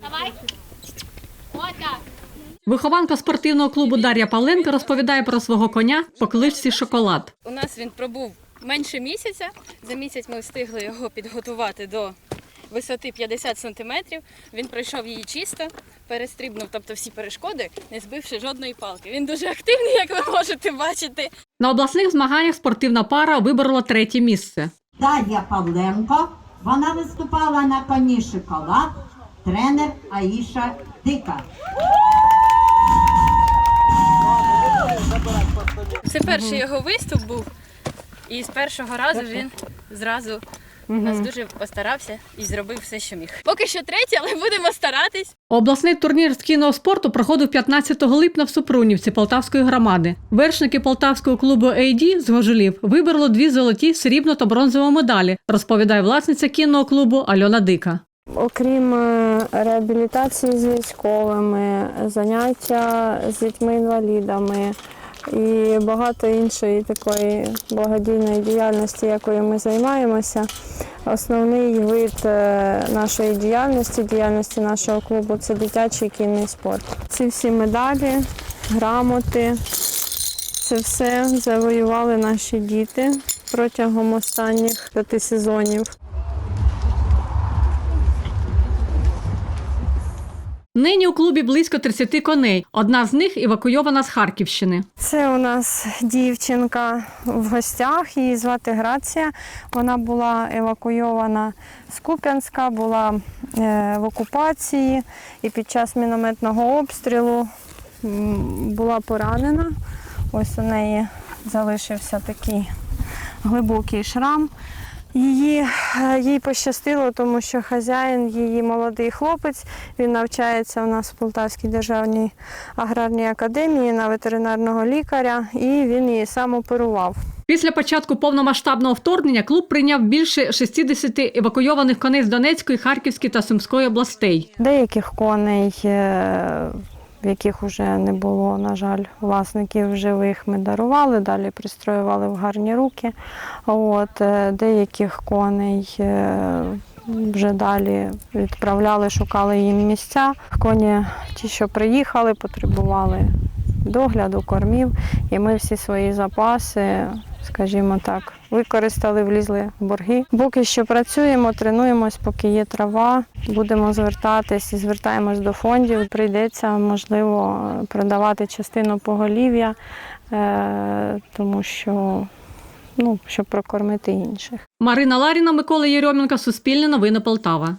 Давай. Вихованка спортивного клубу Дар'я Павленко розповідає про свого коня по кличці Шоколад. У нас він пробув менше місяця. За місяць ми встигли його підготувати до висоти 50 сантиметрів. Він пройшов її чисто, перестрибнув, тобто всі перешкоди, не збивши жодної палки. Він дуже активний, як ви можете бачити. На обласних змаганнях спортивна пара виборола третє місце. Дар'я Павленко. Вона виступала на коні шоколад, тренер Аїша Дика. Це перший його виступ був, і з першого разу він зразу нас дуже постарався і зробив все, що міг. Поки що третій, але будемо старатись. Обласний турнір з кінного спорту проходив 15 липня в Супрунівці Полтавської громади. Вершники полтавського клубу «AD» з Гожулів вибороли дві золоті, срібну та бронзову медалі, розповідає власниця кінного клубу Альона Дика. Окрім е, реабілітації з військовими, заняття з дітьми-інвалідами і багато іншої такої благодійної діяльності, якою ми займаємося. Основний вид е, нашої діяльності, діяльності нашого клубу це дитячий кінний спорт. Ці всі медалі, грамоти, це все завоювали наші діти протягом останніх п'яти сезонів. Нині у клубі близько 30 коней. Одна з них евакуйована з Харківщини. Це у нас дівчинка в гостях, її звати Грація. Вона була евакуйована з Куп'янська, була е, в окупації і під час мінометного обстрілу була поранена. Ось у неї залишився такий глибокий шрам. Її, е, їй пощастило, тому що хазяїн, її молодий хлопець, він навчається у нас в Полтавській державній аграрній академії на ветеринарного лікаря, і він її сам оперував. Після початку повномасштабного вторгнення клуб прийняв більше 60 евакуйованих коней з Донецької, Харківської та Сумської областей. Деяких коней, е, в яких вже не було, на жаль, власників живих, ми дарували, далі пристроювали в гарні руки. От, е, деяких коней е, вже далі відправляли, шукали їм місця. Коні, ті, що приїхали, потребували догляду, кормів, і ми всі свої запаси, скажімо так, використали, влізли в борги. Поки що працюємо, тренуємось, поки є трава. Будемо звертатись і звертаємось до фондів. Прийдеться, можливо, продавати частину поголів'я, е, тому що ну, щоб прокормити інших. Марина Ларіна, Микола Єрьоменко, Суспільне новини Полтава.